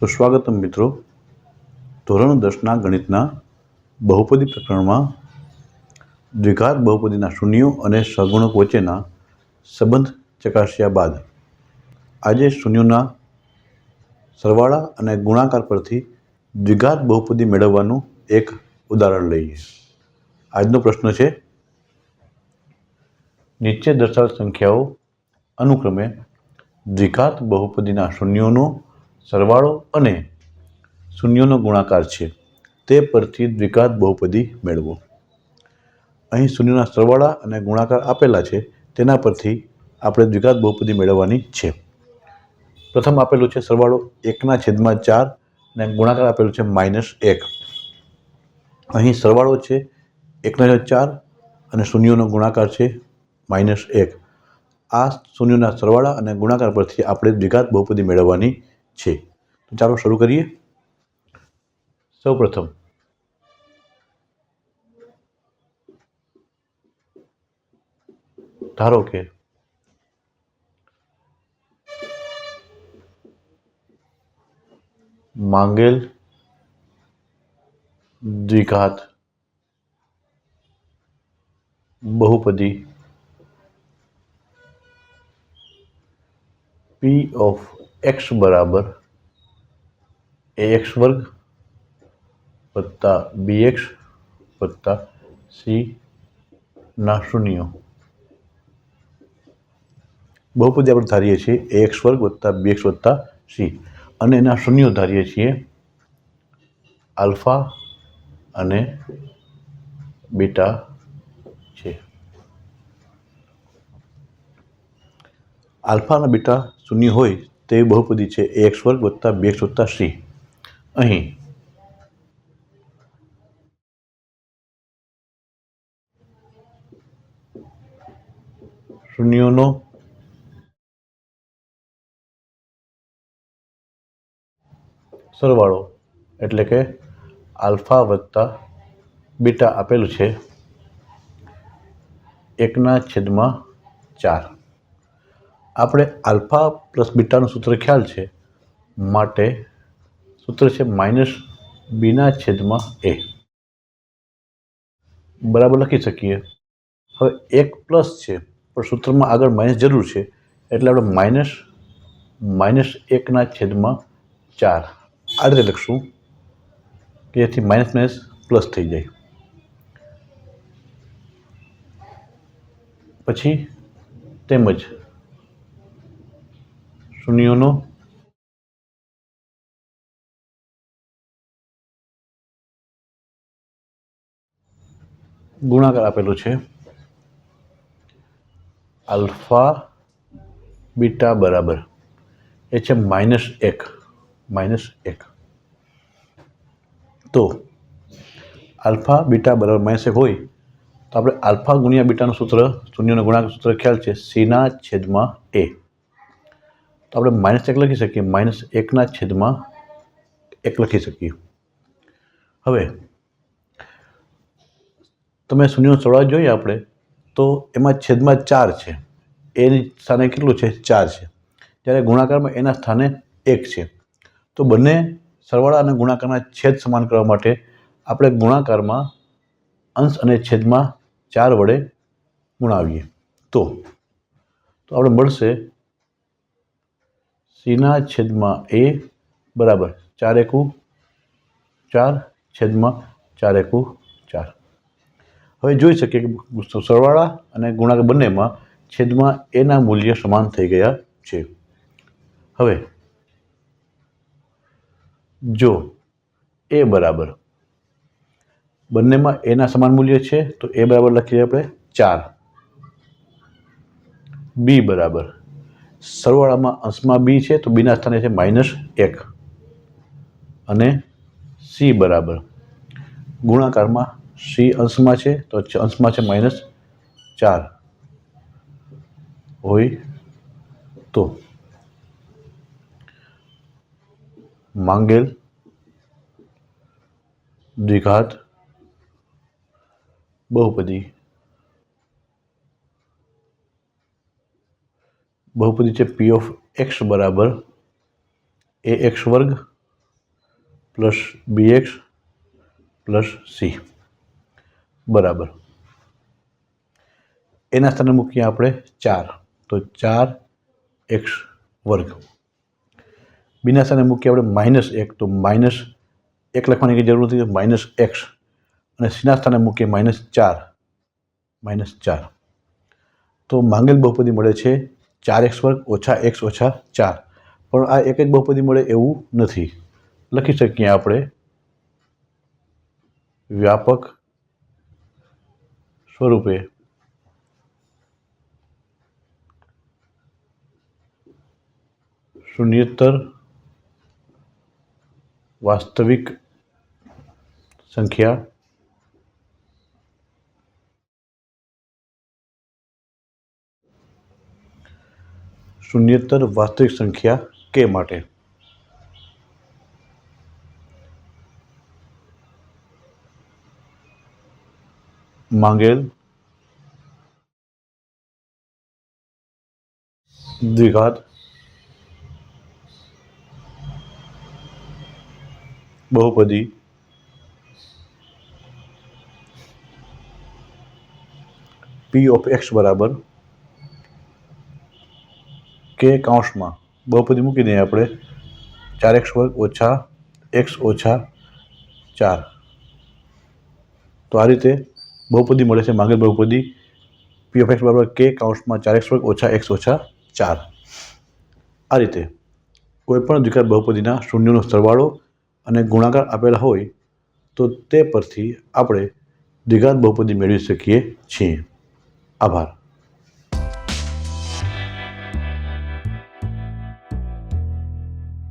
સુસ્વાગતમ મિત્રો, ધોરણ દસના ગણિતના બહુપદી પ્રકરણમાં દ્વિઘાત બહુપદીના શૂન્યો અને સગુણક વચ્ચેના સંબંધ ચકાસ્યા બાદ આજે શૂન્યોના સરવાળા અને ગુણાકાર પરથી દ્વિઘાત બહુપદી મેળવવાનું એક ઉદાહરણ લઈએ. આજનો પ્રશ્ન છે, નીચે દર્શાવેલ સંખ્યાઓ અનુક્રમે દ્વિઘાત બહુપદીના શૂન્યોનો સરવાળો અને શૂન્યોનો ગુણાકાર છે, તે પરથી દ્વિઘાત બહુપદી મેળવો. અહીં શૂન્યના સરવાળા અને ગુણાકાર આપેલા છે, તેના પરથી આપણે દ્વિઘાત બહુપદી મેળવવાની છે. પ્રથમ આપેલું છે સરવાળો એકના છેદમાં ચાર અને ગુણાકાર આપેલું છે માઇનસ એક. અહીં સરવાળો છે એકના ચાર અને શૂન્યોનો ગુણાકાર છે માઇનસ એક. આ શૂન્યોના સરવાળા અને ગુણાકાર પરથી આપણે દ્વિઘાત બહુપદી મેળવવાની છે તો ચાલો શરૂ કરીએ સૌપ્રથમ ધારો કે માંગેલ દ્વિઘાત બહુપદી પી ઓફ એક્સ બરાબર એ એક્સ વર્ગ વત્તા બી એક્સ વત્તા સી ના શૂન્ય. બહુપદી આપણે ધારીએ છીએ એ એક્સ વર્ગ વત્તા બી એક્સ વત્તા સી. અને એના શૂન્યો ધારીએ છીએ આલ્ફા અને બીટા છે. આલ્ફા અને બીટા શૂન્ય હોય તેવી બહુપદી છે એક્સ વર્ગ વત્તા બે એક્સ વત્તા સી અહીં. શૂન્યોનો. સરવાળો. એટલે કે આલ્ફા વત્તા બીટા આપેલું છે. એકના છેદમાં ચાર. આપણે આલ્ફા પ્લસ બીટાનું સૂત્ર ખ્યાલ છે. માટે સૂત્ર છે માઇનસ બીના છેદમાં એ. બરાબર લખી શકીએ. હવે એક પ્લસ છે, પણ સૂત્રમાં આગળ માઇનસ જરૂર છે, એટલે આપણે માઇનસ માઇનસ એકના છેદમાં ચાર. આ રીતે લખશું કે જેથી માઇનસ માઇનસ પ્લસ થઈ જાય. પછી તેમજ શૂન્યોનો ગુણાકાર આપેલો છે। આલ્ફા બીટા બરાબર એ છે માઇનસ એક માઇનસ એક તો આલ્ફા બીટા બરાબર માઇનસ એક હોય તો આપણે આલ્ફા ગુણ્યા બીટાનું સૂત્ર શૂન્યનો ગુણાકાર સૂત્ર ખ્યાલ છે સીના છેદમાં એ તો આપણે માઇનસ એક લખી શકીએ. માઇનસ એકના છેદમાં એક લખી શકીએ. હવે, તમે શૂન્યનો સરવાળો જોઈએ આપણે, તો એમાં છેદમાં ચાર છે. એની સ્થાને કેટલું છે? ચાર છે. જ્યારે ગુણાકારમાં એના સ્થાને એક છે. તો બંને સરવાળા અને ગુણાકારના છેદ સમાન કરવા માટે આપણે ગુણાકારમાં અંશ અને છેદમાં ચાર વડે ગુણાવીએ. તો તો આપણે મળશે સીના છેદમાં એ બરાબર ચાર એકુ ચાર છેદમાં ચાર એકુ ચાર. હવે જોઈ શકીએ કે સરવાળા અને ગુણાક બંનેમાં છેદમાં એના મૂલ્ય સમાન થઈ ગયા છે. હવે જો એ બરાબર બંનેમાં એના સમાન મૂલ્ય છે તો એ બરાબર લખીએ આપણે ચાર. બી બરાબર સરવાળામાં અંશમાં બી છે તો બીના સ્થાને છે માઇનસ એક. અને સી બરાબર. ગુણાકારમાં સી અંશમાં છે તો અંશમાં છે માઇનસ ચાર. હોય તો. માંગેલ. દ્વિઘાત. બહુપદી. બહુપદી છે પી ઓફ એક્સ બરાબર એ એક્સ વર્ગ plus b x plus c બરાબર. એના સ્થાને મૂકીએ આપણે ચાર. તો ચાર એક્સ વર્ગ. બીના સ્થાને મૂકીએ આપણે માઇનસ એક. તો માઇનસ એક લખવાની જરૂર નથી. માઇનસ એક્સ અને સીના સ્થાને મૂકીએ માઇનસ ચાર. માઇનસ ચાર. તો માંગેલ બહુપદી મળે છે ચાર એક્સ વર્ગ ઓછા એક્સ ઓછા ચાર. પણ આ એક જ બહુપદી મળે એવું નથી. લખી શકીએ આપણે. વ્યાપક સ્વરૂપે. શૂન્યતર વાસ્તવિક સંખ્યા શૂન્યતર વાસ્તવિક સંખ્યા કે માટે માંગેલ દ્વિઘાત બહુપદી પી ઓફ એક્સ બરાબર કે કાઉન્સમાં બહુપદી મૂકી દઈએ આપણે. ચાર એક્સ વર્ગ ઓછા એક્સ ઓછા ચાર. તો આ રીતે બહુપદી મળે છે માંગેલ બહુપદી. પી ઓફ એક્સ બરાબર કે કાઉન્સમાં ચાર એક્સ વર્ગ ઓછા એક્સ ઓછા ચાર. આ રીતે કોઈપણ દ્વિઘાત બહુપદીના શૂન્યનો સરવાળો અને ગુણાકાર આપેલા હોય તો તે પરથી આપણે દ્વિઘાત બહુપદી મેળવી શકીએ છીએ. આભાર.